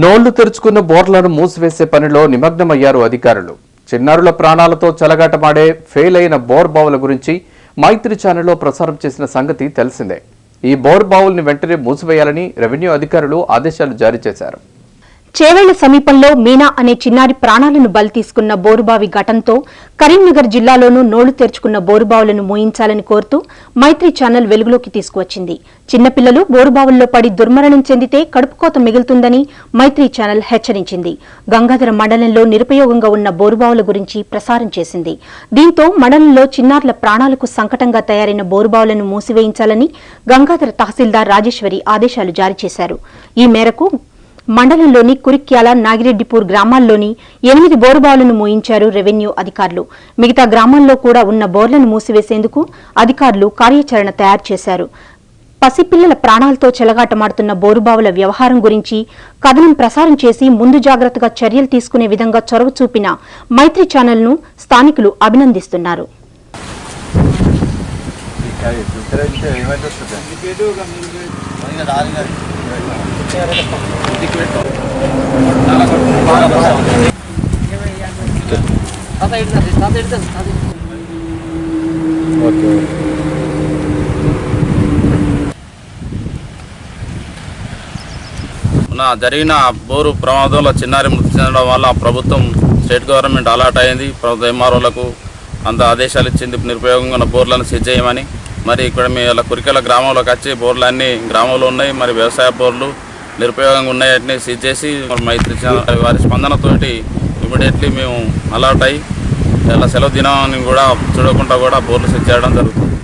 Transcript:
నోళ్ళు తెరుచుకున్న బోర్లను మూసివేసే పనిలో నిమగ్నమయ్యారు అధికారులు. చిన్నారుల ప్రాణాలతో చెలగాటమాడే ఫెయిల్ అయిన బోర్ బావుల గురించి మైత్రి ఛానల్లో ప్రసారం చేసిన సంగతి తెలిసిందే. ఈ బోర్ బావుల్ని వెంటనే మూసివేయాలని రెవెన్యూ అధికారులు ఆదేశాలు జారీ చేశారు. చేవేళ్ళ సమీపంలో మీనా అనే చిన్నారి ప్రాణాలను బలి తీసుకున్న బోరుబావి ఘటనతో కరీంనగర్ జిల్లాలోనూ నోళ్ళు తెరుచుకున్న బోరుబావులను మూయించాలని కోరుతూ మైత్రి ఛానల్ వెలుగులోకి తీసుకువచ్చింది. చిన్నపిల్లలు బోరుబావుల్లో పడి దుర్మరణం చెందితే కడుపుకోత మిగులుతుందని మైత్రి ఛానల్ హెచ్చరించింది. గంగాధర మండలంలో నిరుపయోగంగా ఉన్న బోరుబావుల గురించి ప్రసారం చేసింది. దీంతో మండలంలో చిన్నారుల ప్రాణాలకు సంకటంగా తయారైన బోరుబావులను మూసివేయించాలని గంగాధర తహసీల్దార్ రాజేశ్వరి ఆదేశాలు జారీ చేశారు. ఈ మేరకు మండలంలోని కురిక్యాల నాగిరెడ్డిపూర్ గ్రామాల్లోని ఎనిమిది బోరుబావులను మూయించారు రెవెన్యూ అధికారులు. మిగతా గ్రామాల్లో కూడా ఉన్న బోర్లను మూసివేసేందుకు అధికారులు కార్యాచరణ తయారు చేశారు. పసిపిల్లల ప్రాణాలతో చెలగాటమాడుతున్న బోరుబావుల వ్యవహారం గురించి కథనం ప్రసారం చేసి ముందు జాగ్రత్తగా చర్యలు తీసుకునే విధంగా చొరవ చూపిన మైత్రి ఛానల్ను స్థానికులు అభినందిస్తున్నారు. నా జరిగిన బోరు ప్రమాదంలో చిన్నారి మృతి చెందడం వల్ల ప్రభుత్వం స్టేట్ గవర్నమెంట్ అలర్ట్ అయింది. ప్రభుత్వ ఎంఆర్ఓలకు అంత ఆదేశాలు ఇచ్చింది నిరుపయోగంగా ఉన్న బోర్లను సెట్ చేయమని మరి ఇక్కడ మీ ఇలా కురికెల గ్రామంలోకి వచ్చి బోర్లన్నీ గ్రామంలో ఉన్నాయి మరి వ్యవసాయ బోర్లు నిరుపయోగంగా ఉన్నాయని సీజ్ చేసి మైత్రి వారి స్పందనతోటి ఇమీడియట్లీ మేము అలర్ట్ అయ్యి ఇలా సెలవు దినాన్ని కూడా చూడకుండా కూడా బోర్లు సెట్ చేయడం జరుగుతుంది.